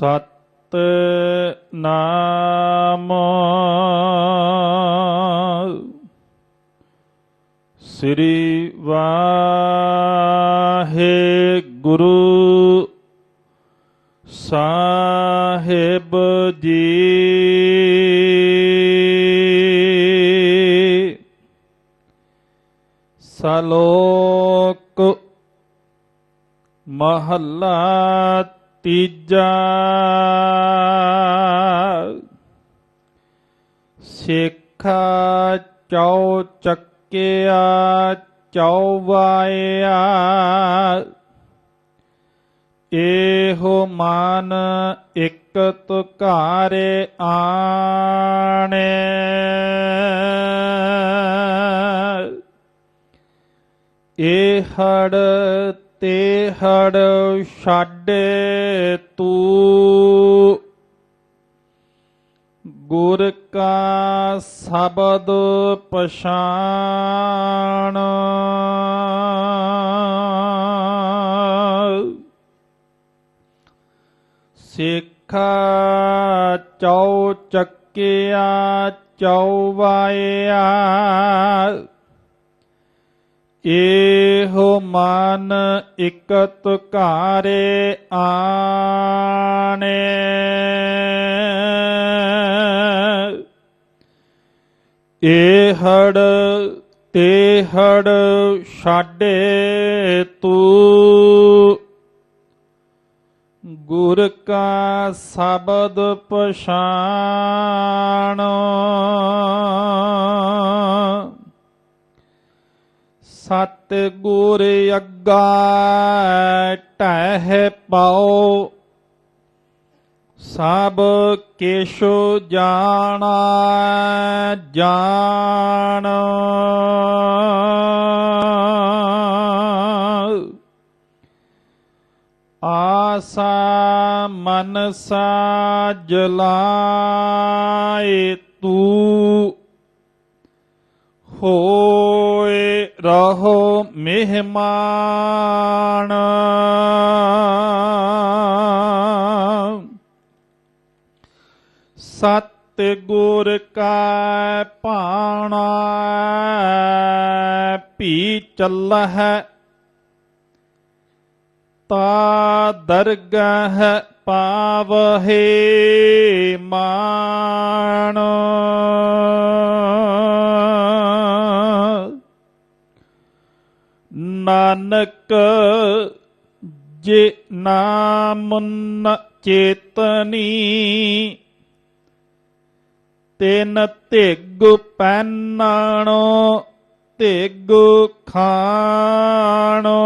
සත්ත නාමෝ සිරි වාහේ ගුරු සාහෙබ ජී සලෝක මහල්ලාත් ਤੀਜਾ ਸਿੱਖਾ ਚੌ ਚੱਕਿਆ ਚੌਵਾਇਆ ਇਹੋ ਮਨ ਇਕ ਤੁਕਾਰੇ ਆਣੇ। ਇਹ ਹੜ ਤੇ ਹੜ ਛਾਡੇ ਤੂੰ। ਗੁਰ ਕਾ ਸ਼ਬਦ ਪਛਾਣ। ਸਿੱਖਾ ਚੌ ਚੱਕਿਆ ਚੌਵਾਇਆ ਇਹੋ ਮਨ ਇਕਤ ਘਾਰੇ ਆਣੇ। ਇਹ ਹੜ ਤੇ ਹੜ ਛਾਡੇ ਤੂੰ। ਗੁਰ ਕਾ ਸ਼ਬਦ ਪਛਾਣ। ਸਤ ਗੁਰ ਅੱਗਾ ਟਹਿ ਪਾਓ। ਸਭ ਕਿਛ ਜਾਣਾ ਜਾਣ। ਆਸਾ ਮਨਸਾ ਜਲਾਏ ਤੂੰ। ਹੋ ਰਹੋ ਮਹਿਮਾਨ। ਸਤ ਗੁਰ ਕਾ ਭਾਣਾ ਭੀ ਚੱਲਹਿ ਤਾ ਦਰਗਹ ਪਾਵਹੇ ਮਾਣ। ਨਾਨਕ ਜੇ ਨਾਮ ਨ ਚੇਤਨੀ ਤਿਨ ਧਿਗ ਪੈਨਾਣੋ ਧਿਗ ਖਾਣੋ।